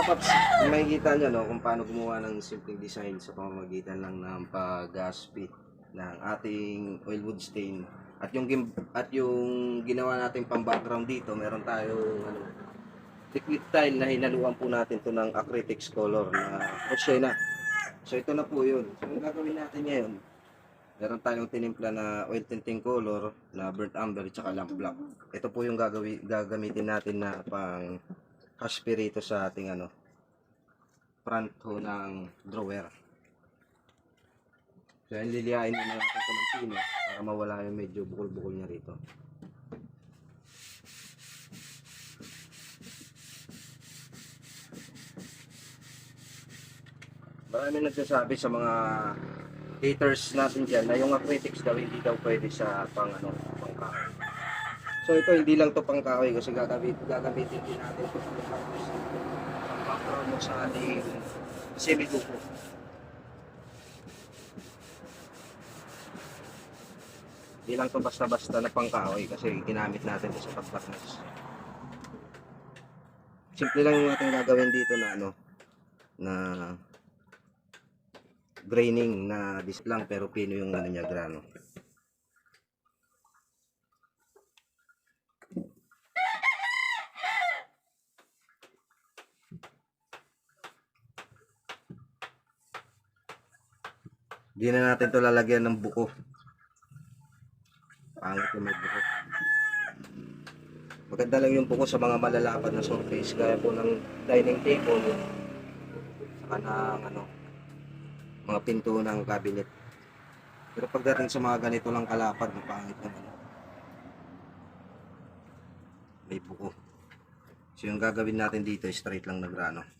mga paps, makikita nyo no, kung paano gumawa ng simpleng design sa pamamagitan lang ng pag-gaspi ng ating oil wood stain. At yung at yung ginawa natin pang background dito, meron tayong ano, liquid tile na hinaluan po natin to ng acrylics color na na. So ito na po yun. So yung gagawin natin ngayon, meron tayong tinimpla na oil tinting color na burnt umber at saka lamp black. Ito po yung gagawin, gagamitin natin na pang aspirato sa ating ano front ho ng drawer. So yan liliyain na natin ito ng pino para mawala yung medyo bukol-bukol niya rito. Marami nagsasabi sa mga haters natin dyan na yung acrylics daw hindi daw pwede sa pang ano, pang. So ito hindi lang to pang kahoy kasi gagamit, gagamitin din natin ito sa tapos background mo sa ating semi-dupo. Hindi lang to basta-basta na pang kahoy kasi ginamit natin sa pagpatnas. Simple lang yung ating gagawin dito na ano na graining na dis lang pero pino yung ano niya grano. Hindi na natin to lalagyan ng buko. Pangit yung may buko. Maganda lang yung buko sa mga malalapad na surface gaya po ng dining table saka ng ano mga pinto ng cabinet. Pero pagdating sa mga ganito lang kalapad, ang pangit naman. May buko. So yung gagawin natin dito, straight lang na grano.